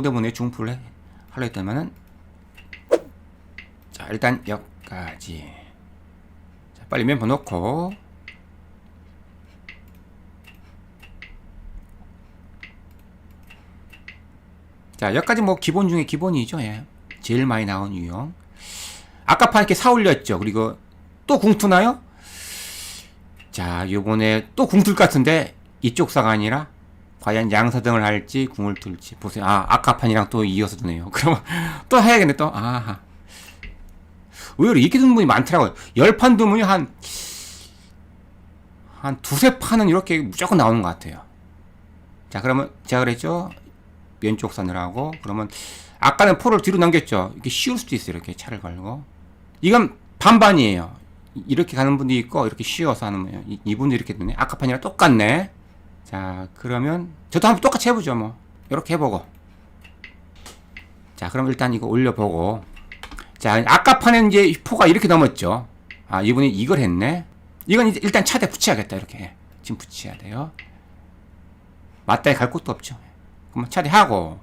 로드문에 중풀을 해- 하려 했다면은 자 일단 여기까지 자 빨리 멤버 넣고 자 여기까지 뭐 기본 중에 기본이죠 예. 제일 많이 나온 유형 아까 판 이렇게 사올렸죠 그리고 또 궁투나요? 자 요번에 또 궁툴 것 같은데 이쪽 사가 아니라 과연 양사등을 할지 궁을 틀지. 보세요. 아 아까 판이랑 또 이어서 두네요. 그러면 또 해야겠네 또. 아하. 의외로 이렇게 두는 분이 많더라고요. 열판 두면요 한한 두세 판은 이렇게 무조건 나오는 것 같아요. 자 그러면 제가 그랬죠? 왼쪽 선을 그러면 아까는 포를 뒤로 넘겼죠? 이게 쉬울 수도 있어요 이렇게 차를 걸고. 이건 반반이에요. 이렇게 가는 분도 있고 이렇게 쉬어서 하는 거예요 이- 이분도 이렇게 되네. 아까 판이랑 똑같네 자 그러면 저도 한번 똑같이 해보죠 뭐. 이렇게 해보고. 자 그럼 일단 이거 올려보고. 자 아까 판에 이제 포가 이렇게 넘었죠? 아 이분이 이걸 했네? 이건 이제 일단 차대 붙여야겠다 이렇게. 지금 붙여야 돼요. 맞다에 갈 곳도 없죠. 그러면 차대 하고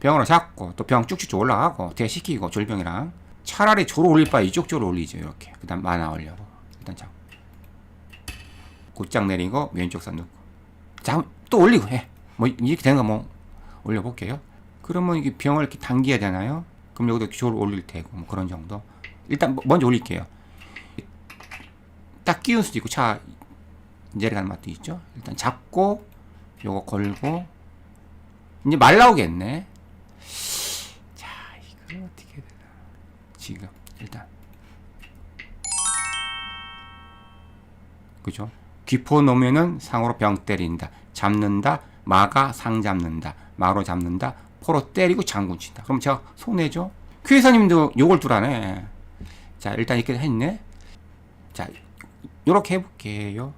병으로 잡고 또 병 쭉쭉 올라가고 대시키고 졸병이랑. 차라리 조로 올릴 바에 이쪽 조로 올리죠 이렇게. 그 다음 만화 올려고. 일단 잡고. 곧장 내리고 왼쪽 선 넣고 자 또 올리고 해 뭐 이렇게 되는 거 뭐 올려볼게요. 그러면 이게 병을 이렇게 당겨야 되나요? 그럼 여기도 조를 올릴 테고 뭐 그런 정도. 일단 뭐- 먼저 올릴게요. 딱 끼울 수도 있고 차 내려가는 맛도 있죠? 일단 잡고 요거 걸고. 이제 말 나오겠네. 자 이걸 어떻게 해야 되나? 지금 일단. 그죠 귀포 놓으면은 상으로 병 때린다 잡는다 마가 상 잡는다 마로 잡는다 포로 때리고 장군 친다 그럼 제가 손해죠 퀴사님도 요걸 두라네 자 일단 이렇게 했네 자 요렇게 해볼게요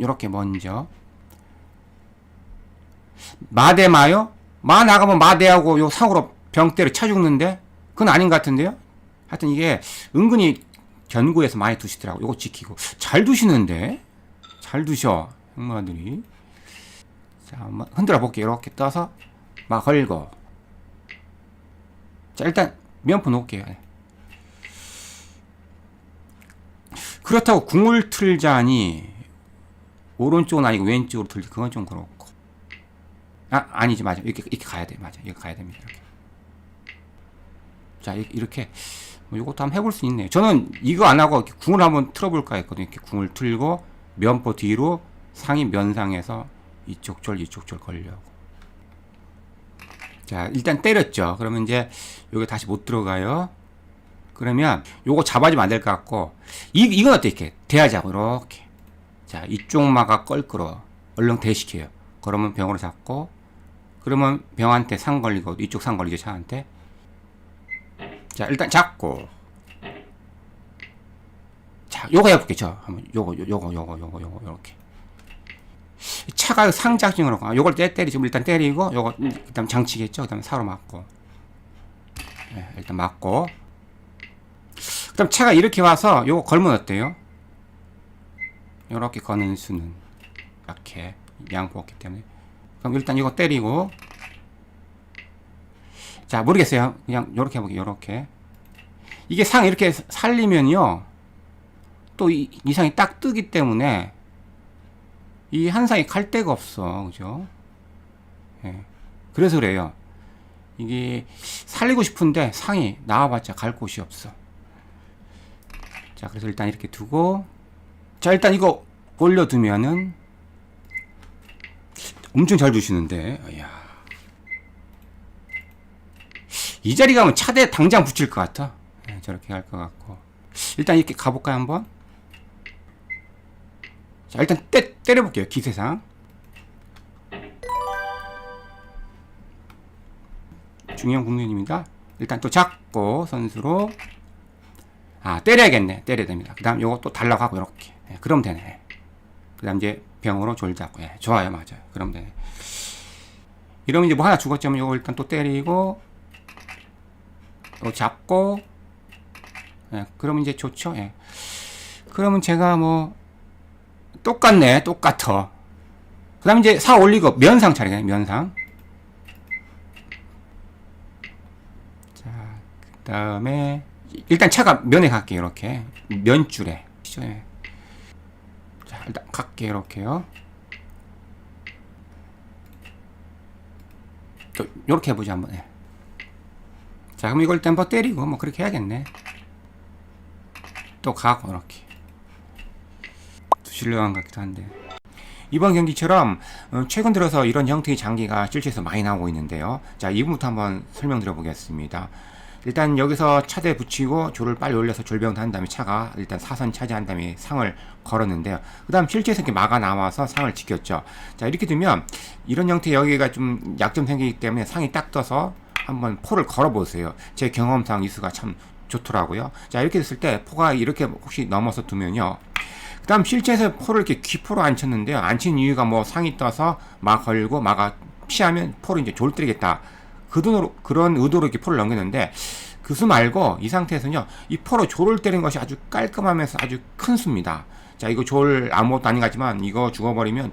요렇게 먼저 마대마요? 마 나가면 마대하고 요 상으로 병대를 차 죽는데? 그건 아닌 것 같은데요? 하여튼 이게 은근히 견구에서 많이 두시더라고. 요거 지키고. 잘 두시는데? 잘 두셔. 형마들이. 자, 한번 흔들어 볼게요. 이렇게 떠서 막 걸고. 자, 일단 면포 놓을게요. 네. 그렇다고 궁을 틀자니 오른쪽은 아니고 왼쪽으로 틀지 그건 좀 그렇고. 아 아니지 맞아 이렇게 이렇게 가야 돼 맞아 이렇게 가야 됩니다 이렇게 자 이- 이렇게 뭐 이것도 한번 해볼 수 있네요 저는 이거 안 하고 궁을 한번 틀어볼까 했거든요 이렇게 궁을 틀고 면포 뒤로 상이 면상에서 이쪽 절 이쪽 절 걸려고. 자 일단 때렸죠. 그러면 이제 여기 다시 못 들어가요. 그러면 요거 잡아주면 안 될 것 같고 이, 이건 이렇게 대하자고 이렇게. 자 이쪽 마가 껄끄러 얼른 대시켜요. 그러면 병으로 잡고 그러면 병한테 상 걸리고 이쪽 상 걸리죠 차한테. 자 일단 잡고 자 요거 해볼게요. 저 한번 요거 요- 요거 요거 요거 요거 요렇게. 차가 상작중으로 가. 요걸 때 때리죠 일단 때리고 요거 일단 장치겠죠? 그 다음에 사로 맞고. 네, 일단 맞고. 그 다음 차가 이렇게 와서 요거 걸면 어때요? 요렇게 거는 수는. 이렇게 양보 없기 때문에. 그럼 일단 이거 때리고. 자 모르겠어요. 그냥 요렇게 해볼게요. 요렇게. 이게 상 이렇게 살리면요 또이 상이 딱 뜨기 때문에 이 한 상이 갈 데가 없어. 그죠? 예. 그래서 그래요. 이게 살리고 싶은데 상이 나와봤자 갈 곳이 없어. 자 그래서 일단 이렇게 두고. 자 일단 이거 올려두면은 엄청 잘 주시는데. 이야. 이 자리 가면 차대 당장 붙일 것 같아. 네, 저렇게 할 것 같고. 일단 이렇게 가볼까요 한번 자 일단 때, 때려볼게요 기세상. 중요한 국민입니다. 일단 또 잡고 선수로. 아 때려야겠네. 때려야 됩니다. 그 다음 요거 또 달라고 하고 이렇게. 네, 그럼 되네. 그 다음 이제 병으로 졸 잡고. 예, 좋아요. 맞아요. 그럼 되네. 이러면 이제 뭐 하나 죽었지만 요거 일단 또 때리고 또 잡고. 예, 그러면 이제 좋죠. 예. 그러면 제가 뭐 똑같네 똑같어. 그 다음 이제 사 올리고 면상 차례네 면상. 다음에 일단 차가 면에 갈게요 이렇게. 면줄에. 예. 자 일단 갈게요 이렇게요. 또 이렇게 해보자 한번. 예. 자 그럼 이걸 뭐 때리고 뭐 그렇게 해야겠네. 또 가고 이렇게 것 같기도 한데 이번 경기처럼 어, 최근 들어서 이런 형태의 장기가 실제에서 많이 나오고 있는데요. 자, 이 부분부터 한번 설명드려 보겠습니다. 일단 여기서 차대 붙이고 조를 빨리 올려서 졸병도 한 다음에 차가 일단 사선 차지한 다음에 상을 걸었는데요. 그 다음 실제에서 이렇게 막아 나와서 상을 지켰죠. 자, 이렇게 되면 이런 형태 여기가 좀 약점 생기기 때문에 상이 딱 떠서 한번 포를 걸어 보세요. 제 경험상 이수가 참 좋더라고요. 자, 이렇게 됐을 때 포가 이렇게 혹시 넘어서 두면요. 그 다음 실제에서 포를 이렇게 귀포로. 안친 이유가 뭐 상이 떠서 막 걸고 막아 피하면 포를 이제 졸 때리겠다. 그 돈으로, 그런 의도로 이렇게 포를 넘겼는데 그 수 말고 이 상태에서는요. 이 포로 졸을 때리는 것이 아주 깔끔하면서 아주 큰 수입니다. 자, 이거 졸 아무것도 아닌 것 같지만 이거 죽어버리면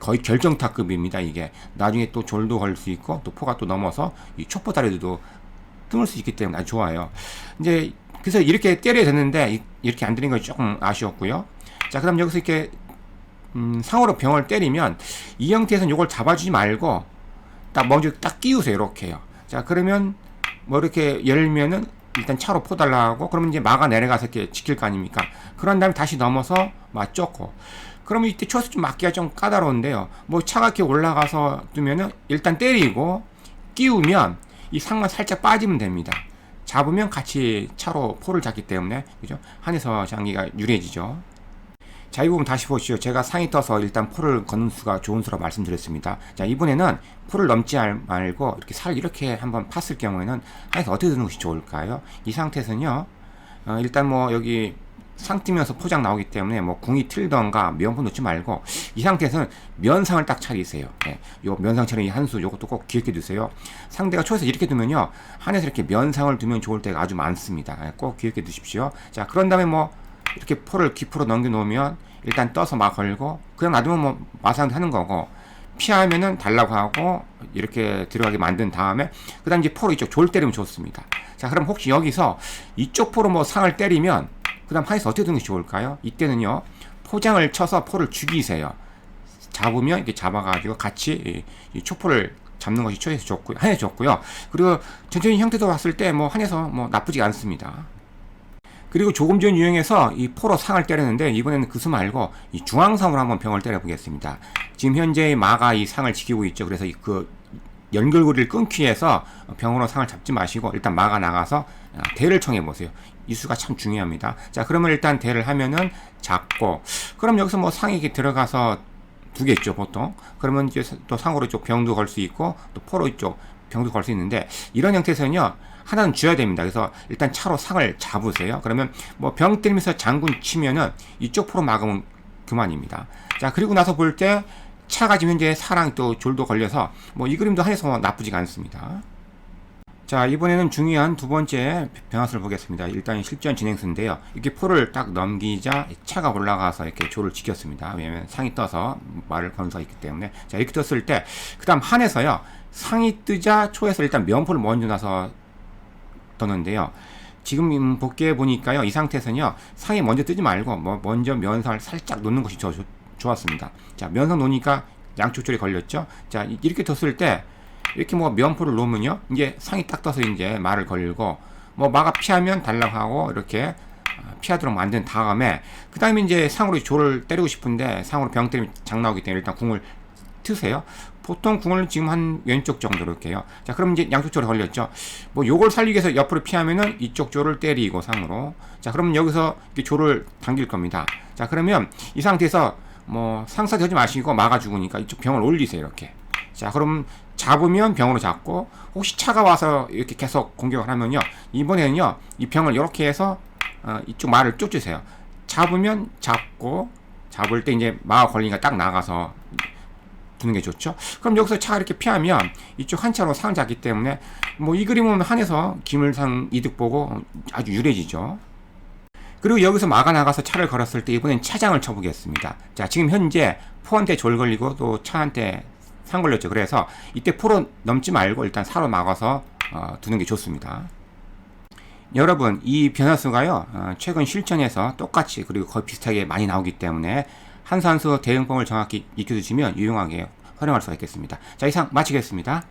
거의 결정타급입니다. 이게 나중에 또 졸도 걸 수 있고 또 포가 또 넘어서 이 촉포 다리도 뜸을 수 있기 때문에 아주 좋아요. 이제 그래서 이렇게 때려야 되는데 이- 이렇게 안 되는 것이 조금 아쉬웠고요. 자, 그 다음 여기서 이렇게 음, 상으로 병을 때리면 이 형태에서는 이걸 잡아주지 말고 딱 먼저 딱 끼우세요. 이렇게요. 자, 그러면 뭐 이렇게 열면은 일단 차로 포달라고 그러면 이제 막아 내려가서 이렇게 지킬 거 아닙니까? 그런 다음에 다시 넘어서 막 쫓고 그러면 이때 초에서 좀 막기가 좀 까다로운데요. 뭐 차가 이렇게 올라가서 두면은 일단 때리고 끼우면 이 상만 살짝 빠지면 됩니다. 잡으면 같이 차로 포를 잡기 때문에 그죠? 한에서 장기가 유리해지죠. 자, 이 부분 다시 보시죠. 제가 상이 떠서 일단 포를 걷는 수가 좋은 수라고 말씀드렸습니다. 자, 이번에는 포를 넘지 알- 말고 이렇게 살 이렇게 한번 팠을 경우에는 한에서 어떻게 드는 것이 좋을까요? 이 상태에서는요, 어, 일단 뭐 여기 상 뜨면서 포장 나오기 때문에 뭐 궁이 틀던가 면포 넣지 말고 이 상태에서는 면상을 딱 차리세요. 예, 요 면상 차리기 한수 요것도 꼭 기억해 두세요. 상대가 초에서 이렇게 두면요 한에서 이렇게 면상을 두면 좋을 때가 아주 많습니다. 예, 꼭 기억해 두십시오. 자 그런 다음에 뭐 이렇게 포를 기포로 넘겨 놓으면 일단 떠서 막 걸고 그냥 놔두면 뭐 마상 하는 거고 피하면은 달라고 하고 이렇게 들어가게 만든 다음에 그 다음 이제 포로 이쪽 졸 때리면 좋습니다. 자 그럼 혹시 여기서 이쪽 포로 뭐 상을 때리면 그 다음 한에서 어떻게 되는 게 좋을까요? 이때는요 포장을 쳐서 포를 죽이세요. 잡으면 이렇게 잡아가지고 같이 이, 이 초포를 잡는 것이 초에서 좋고요. 한에서 좋고요. 그리고 전체적인 형태도 봤을 때 뭐 한에서 뭐 나쁘지 않습니다. 그리고 조금 전 유행해서 이 포로 상을 때렸는데 이번에는 그 수 말고 이 중앙상으로 한번 병을 때려보겠습니다. 지금 현재 마가 이 상을 지키고 있죠. 그래서 이그 연결고리를 끊기 위해서 병으로 상을 잡지 마시고 일단 마가 나가서 아, 대를 청해 보세요. 이 수가 참 중요합니다. 자 그러면 일단 대를 하면은 잡고 그럼 여기서 뭐 상이 이렇게 들어가서 두겠죠 보통. 그러면 이제 또 상으로 쪽 병도 걸 수 있고 또 포로 이쪽 병도 걸 수 있는데 이런 형태에서는요 하나는 줘야 됩니다. 그래서 일단 차로 상을 잡으세요. 그러면 뭐 병 때리면서 장군 치면은 이쪽 포로 막으면 그만입니다. 자 그리고 나서 볼 때 차가 지금 현재 사랑 또 졸도 걸려서 뭐 이 그림도 한해서 나쁘지가 않습니다. 자 이번에는 중요한 두 번째 변화수를 보겠습니다. 일단 실전 진행수인데요. 이렇게 포를 딱 넘기자 차가 올라가서 이렇게 조를 지켰습니다. 왜냐면 상이 떠서 말을 수가 있기 때문에 자 이렇게 떴을 때 그 다음 한에서요 상이 뜨자 초에서 일단 면포를 먼저 나서 떴는데요. 지금 복귀해 보니까요 이 상태에서는요 상이 먼저 뜨지 말고 뭐 먼저 면상을 살짝 놓는 것이 더 좋, 좋았습니다. 자 면상 놓으니까 양쪽 줄에 걸렸죠. 자 이- 이렇게 뒀을 때 이렇게 뭐 면포를 놓으면요 이제 상이 딱 떠서 이제 말을 걸고 뭐 마가 피하면 달라고 하고 이렇게 아, 피하도록 만든 다음에 그 다음에 이제 상으로 조를 때리고 싶은데 상으로 병 때리면 장 나오기 때문에 일단 궁을 트세요. 보통 궁을 지금 한 왼쪽 정도로 이렇게요. 자, 그럼 이제 양쪽 조를 걸렸죠. 뭐 요걸 살리기 위해서 옆으로 피하면은 이쪽 조를 때리고 상으로. 자, 그러면 여기서 이렇게 조를 당길 겁니다. 자, 그러면 이 상태에서 뭐 상사 되지 마시고 막아 죽으니까 이쪽 병을 올리세요, 이렇게. 자, 그럼 잡으면 병으로 잡고 혹시 차가 와서 이렇게 계속 공격을 하면요. 이번에는요. 이 병을 이렇게 해서 어, 이쪽 말을 쫓으세요. 잡으면 잡고 잡을 때 이제 마가 걸리니까 딱 나가서 두는 게 좋죠. 그럼 여기서 차가 이렇게 피하면 이쪽 한 차로 상을 잡기 때문에 뭐 이 그림은 한해서 기물상 이득 보고 아주 유리해지죠. 그리고 여기서 마가 나가서 차를 걸었을 때 이번엔 차장을 쳐보겠습니다. 자, 지금 현재 포한테 졸 걸리고 또 차한테 상 걸렸죠. 그래서 이때 포로 넘지 말고 일단 사로 막아서 어, 두는 게 좋습니다. 여러분 이 변화수가요 어, 최근 실전에서 똑같이 그리고 거의 비슷하게 많이 나오기 때문에 한산수 대응법을 정확히 익혀주시면 유용하게 활용할 수가 있겠습니다. 자 이상 마치겠습니다.